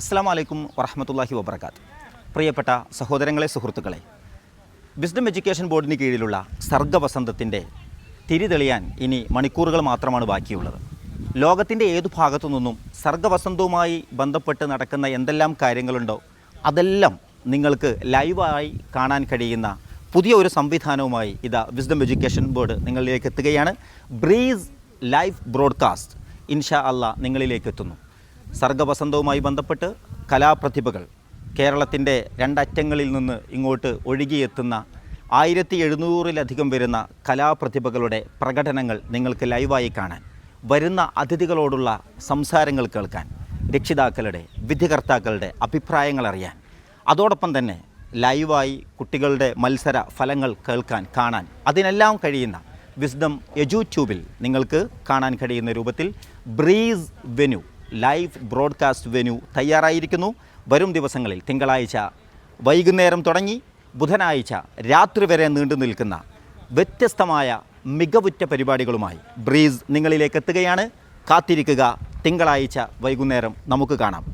അസ്സാം വലൈക്കും വറഹമത്തല്ലാഹി വബർക്കാത്ത് പ്രിയപ്പെട്ട സഹോദരങ്ങളെ സുഹൃത്തുക്കളെ വിസ്ഡം എഡ്യൂക്കേഷൻ ബോർഡിന് കീഴിലുള്ള സർഗവസന്തത്തിന്റെ തിരിതെളിയാൻ ഇനി മണിക്കൂറുകൾ മാത്രമാണ് ബാക്കിയുള്ളത്. ലോകത്തിന്റെ ഏതു ഭാഗത്തു നിന്നും സർഗവസന്തവുമായി ബന്ധപ്പെട്ട് നടക്കുന്ന എന്തെല്ലാം കാര്യങ്ങളുണ്ടോ അതെല്ലാം നിങ്ങൾക്ക് ലൈവായി കാണാൻ കഴിയുന്ന പുതിയ ഒരു സംവിധാനവുമായി ഇതാ വിസ്ഡം എഡ്യൂക്കേഷൻ ബോർഡ് നിങ്ങളിലേക്ക് എത്തുകയാണ്. ബ്രീസ് ലൈവ് ബ്രോഡ്കാസ്റ്റ് ഇൻഷാ അള്ളാ നിങ്ങളിലേക്ക് എത്തുന്നു. സർഗവസന്തവുമായി ബന്ധപ്പെട്ട് കലാപ്രതിഭകൾ കേരളത്തിന്റെ രണ്ടറ്റങ്ങളിൽ നിന്ന് ഇങ്ങോട്ട് ഒഴുകിയെത്തുന്ന ആയിരത്തി എഴുന്നൂറിലധികം വരുന്ന കലാപ്രതിഭകളുടെ പ്രകടനങ്ങൾ നിങ്ങൾക്ക് ലൈവായി കാണാൻ വരുന്ന അതിഥികളോടുള്ള സംസാരങ്ങൾ കേൾക്കാൻ രക്ഷിതാക്കളുടെ വിധികർത്താക്കളുടെ അഭിപ്രായങ്ങൾ അറിയാൻ അതോടൊപ്പം തന്നെ ലൈവായി കുട്ടികളുടെ മത്സര ഫലങ്ങൾ കേൾക്കാൻ കാണാൻ അതിനെല്ലാം കഴിയുന്ന വിസ്ഡം യൂട്യൂബിൽ നിങ്ങൾക്ക് കാണാൻ കഴിയുന്ന രൂപത്തിൽ breeze venue live broadcast venue തയ്യാറായിരിക്കുന്നു. വരും ദിവസങ്ങളിൽ തിങ്കളാഴ്ച വൈകുന്നേരം തുടങ്ങി ബുധനാഴ്ച രാത്രി വരെ നീണ്ടു നിൽക്കുന്ന വ്യത്യസ്തമായ മികവുറ്റ പരിപാടികളുമായി ബ്രീസ് നിങ്ങളിലേക്ക് എത്തുകയാണ് കാത്തിരിക്കുക. തിങ്കളാഴ്ച വൈകുന്നേരം നമുക്ക് കാണാം.